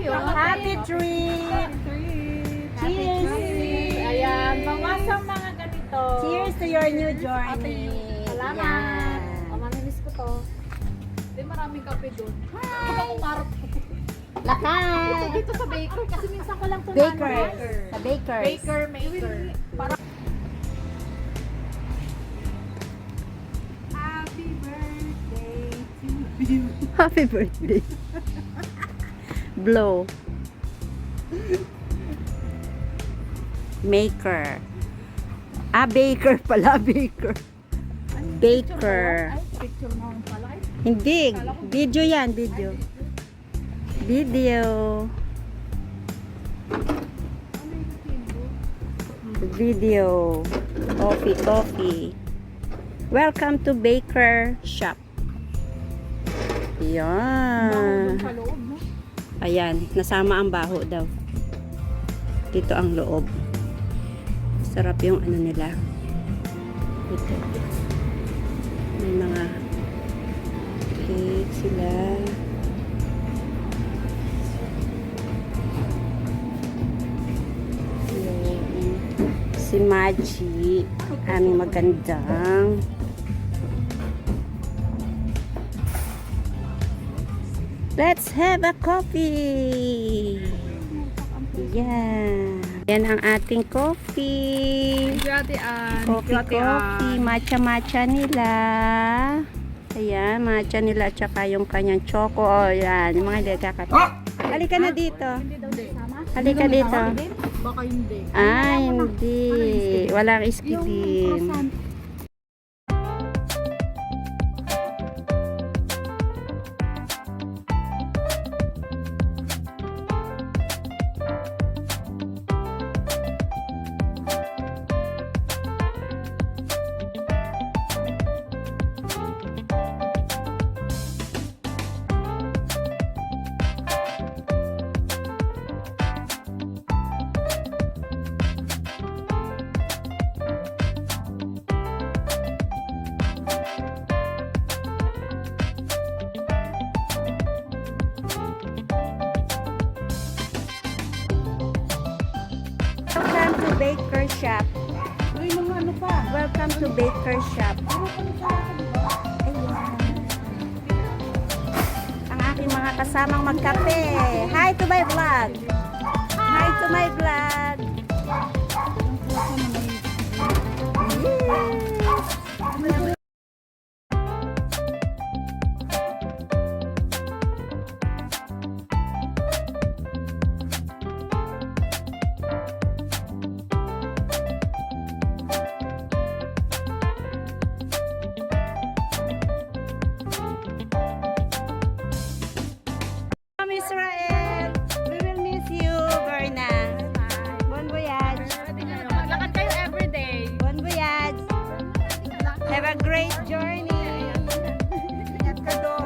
tayo. Happy trip! Cheers! Ayan, bawas ang mga ganito. Cheers to your new journey! Salamat. Yan. Oh, mamimiss ko to. Hindi maraming kape doon. Hi! Ako marap Lakay! dito sa baker kasi minsan ko lang ito Baker. Sa bakers. Baker maker. Para Happy birthday to you. Happy birthday. Blow. Maker. Ah, baker pala, baker. Baker. Hindi. Video yan, video. Video. Video. Coffee, coffee. Welcome to Baker Shop. Yan. Ayan, nasama ang baho daw. Dito ang loob. Sarap yung ano nila. Ito. May mga cake sila. Si Maji, aming magandang Let's have a coffee! Yan. Yan ang ating coffee. Coffee, coffee. Matcha-matcha nila. Ayan, matcha nila at saka yung kanyang choco. O, yan. Yung mga hindi kakape. Halika na dito. Sama. Halika dito. Baka hindi. Ah, hindi. Walang iskidin. Welcome to Baker Shop. Uy, mga ano pa? Welcome to Baker Shop. Ayan. Ang aking mga kasamang magkape. Hi to my vlog. Hi to my vlog. journey. Ingat ka doon.